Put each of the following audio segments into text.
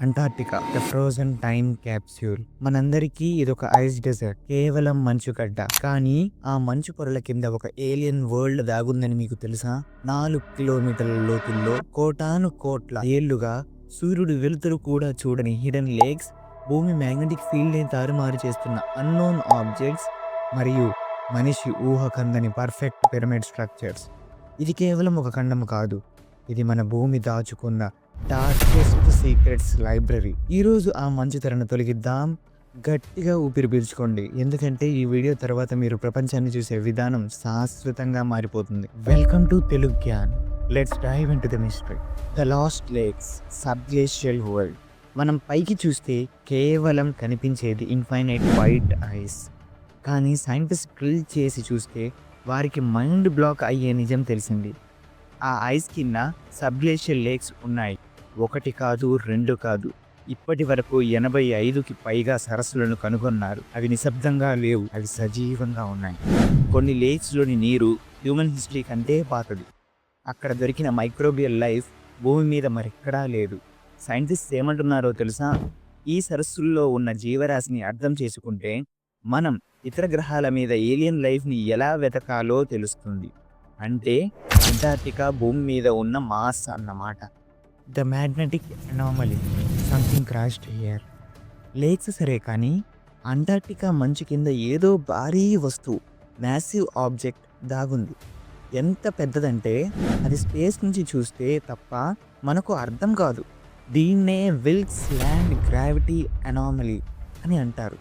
Antarctica the frozen time capsule మనందరికీ ఇదొక ice dessert కేవలం మంచుగడ్డ కానీ ఆ మంచు పొరల కింద ఒక ఏలియన్ వరల్డ్ దాగుందని మీకు తెలుసా? నాలుగు కిలోమీటర్ల లోతుల్లో కోటాను కోట్ల ఏళ్ళుగా సూర్యుడు వెలుతురు కూడా చూడని హిడెన్ లేక్స్ భూమి మ్యాగ్నెటిక్ ఫీల్డ్ని తారుమారు చేస్తున్న అన్నోన్ ఆబ్జెక్ట్స్ మరియు మనిషి ఊహ కందని పర్ఫెక్ట్ పిరమిడ్ స్ట్రక్చర్స్ ఇది కేవలం ఒక ఖండం కాదు. ఇది మన భూమి దాచుకున్న డార్కెస్ట్ సీక్రెట్స్ లైబ్రరీ ఈరోజు ఆ మంచి తరను తొలగిద్దాం. గట్టిగా ఊపిరి పీల్చుకోండి. ఎందుకంటే ఈ వీడియో తర్వాత మీరు ప్రపంచాన్ని చూసే విధానం శాశ్వతంగా మారిపోతుంది. Welcome to Telugu Gyan let's dive into the mystery the lost lakes subglacial world మనం పైకి చూస్తే కేవలం కనిపించేది ఇన్ఫైనైట్ వైట్ ఐస్ కానీ సైంటిస్ట్ డ్రిల్ చేసి చూస్తే వారికి మైండ్ బ్లాక్ అయ్యే నిజం తెలిసింది. ఆ ఐస్ కింద సబ్గ్లేషియల్ లేక్స్ ఉన్నాయి. ఒకటి కాదు రెండు కాదు. ఇప్పటి వరకు ఎనభై ఐదుకి పైగా సరస్సులను కనుగొన్నారు. అవి నిశ్శబ్దంగా లేవు అవి సజీవంగా ఉన్నాయి. కొన్ని లేక్స్లోని నీరు హ్యూమన్ హిస్టరీ కంటే పాతది. అక్కడ దొరికిన మైక్రోబియల్ లైఫ్ భూమి మీద మరెక్కడా లేదు. సైంటిస్ట్ ఏమంటున్నారో తెలుసా? ఈ సరస్సుల్లో ఉన్న జీవరాశిని అర్థం చేసుకుంటే మనం ఇతర గ్రహాల మీద ఏలియన్ లైఫ్ని ఎలా వెతకాలో తెలుస్తుంది. అంటే అంటార్టికా భూమి మీద ఉన్న మాస్ అన్నమాట. The magnetic anomaly something crashed here lakes సరే కానీ అంటార్క్టికా మంచు కింద ఏదో భారీ వస్తువు మ్యాసివ్ ఆబ్జెక్ట్ దాగుంది. ఎంత పెద్దదంటే అది స్పేస్ నుంచి చూస్తే తప్ప మనకు అర్థం కాదు. దీన్నే విల్క్స్ ల్యాండ్ గ్రావిటీ అనామలీ అని అంటారు.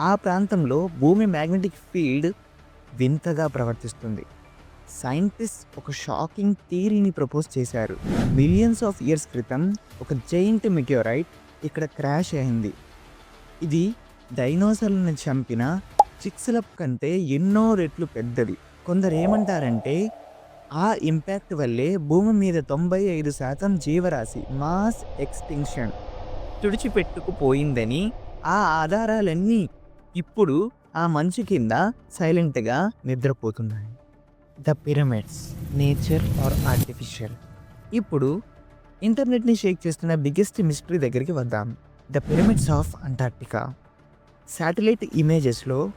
ఆ ప్రాంతంలో భూమి మ్యాగ్నెటిక్ ఫీల్డ్ వింతగా ప్రవర్తిస్తుంది. సైంటిస్ట్ ఒక షాకింగ్ థియరీని ప్రపోజ్ చేశారు. మిలియన్స్ ఆఫ్ ఇయర్స్ క్రితం ఒక జైంట్ మిటియోరైట్ ఇక్కడ క్రాష్ అయింది. ఇది డైనోసార్లను చంపిన చిక్స్ల కంటే ఎన్నో రెట్లు పెద్దది. కొందరు ఏమంటారంటే ఆ ఇంపాక్ట్ వల్లే భూమి మీద తొంభై ఐదు శాతం జీవరాశి మాస్ ఎక్స్టింక్షన్ తుడిచిపెట్టుకుపోయిందని ఆ ఆధారాలన్నీ ఇప్పుడు ఆ మంచు కింద సైలెంట్గా నిద్రపోతున్నాయి. The pyramids nature or artificial. ఇప్పుడు ఇంటర్నెట్ని షేక్ చేస్తున్న బిగ్గెస్ట్ మిస్టరీ దగ్గరికి వద్దాం. The pyramids of Antarctica. Satellite ఇమేజెస్లో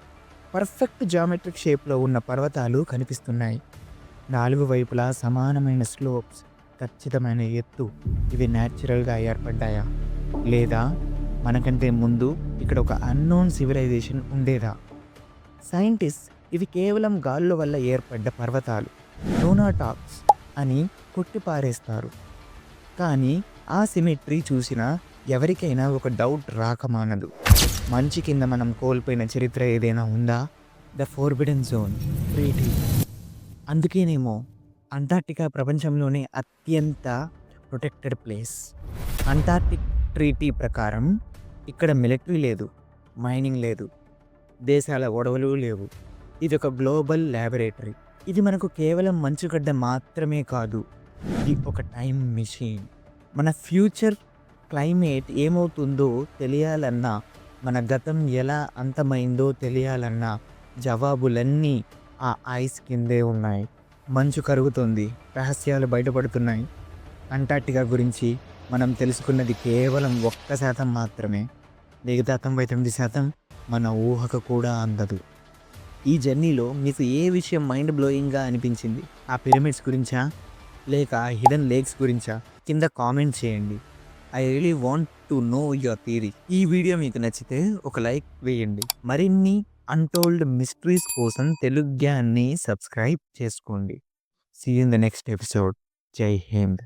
perfect geometric షేప్లో ఉన్న పర్వతాలు కనిపిస్తున్నాయి. నాలుగు వైపులా సమానమైన స్లోప్స్ ఖచ్చితమైన ఎత్తు ఇవి న్యాచురల్గా ఏర్పడ్డాయా? లేదా మనకంటే ముందు ఇక్కడ ఒక అన్నోన్ సివిలైజేషన్ ఉండేదా? సైంటిస్ట్ ఇవి కేవలం గాలుల వల్ల ఏర్పడ్డ పర్వతాలు. టాప్స్ అని కొట్టిపారేస్తారు. కానీ ఆ సిమెట్రీ చూసిన ఎవరికైనా ఒక డౌట్ రాకమానదు. మంచి కింద మనం కోల్పోయిన చరిత్ర ఏదైనా ఉందా? ద ఫోర్బిడెన్ జోన్ ట్రీటీ అందుకేనేమో అంటార్టికా ప్రపంచంలోనే అత్యంత ప్రొటెక్టెడ్ ప్లేస్. అంటార్టిక్ ట్రీటీ ప్రకారం ఇక్కడ మిలిటరీ లేదు మైనింగ్ లేదు దేశాల గొడవలు లేవు. ఇది ఒక గ్లోబల్ ల్యాబొరేటరీ. ఇది మనకు కేవలం మంచుగడ్డ మాత్రమే కాదు ఇది ఒక టైం మిషన్. మన ఫ్యూచర్ క్లైమేట్ ఏమవుతుందో తెలియాలన్నా మన గతం ఎలా అంతమైందో తెలియాలన్నా జవాబులన్నీ ఆ ఐస్ కిందే ఉన్నాయి. మంచు కరుగుతుంది రహస్యాలు బయటపడుతున్నాయి. అంటార్టికా గురించి మనం తెలుసుకున్నది కేవలం ఒక్క శాతం మాత్రమే. మిగతా తొంభై తొమ్మిది శాతం మన ఊహకు కూడా అందదు. ఈ జర్నీలో మీకు ఏ విషయం మైండ్ బ్లోయింగ్గా అనిపించింది? ఆ పిరమిడ్స్ గురించా? లేక హిడెన్ లేక్స్ గురించా? కింద కామెంట్ చేయండి. I really want to know your theory ఈ వీడియో మీకు నచ్చితే ఒక లైక్ వేయండి. మరిన్ని అన్టోల్డ్ మిస్టరీస్ కోసం తెలుగు జ్ఞాన్ని సబ్స్క్రైబ్ చేసుకోండి. See in the next episode Jai Hind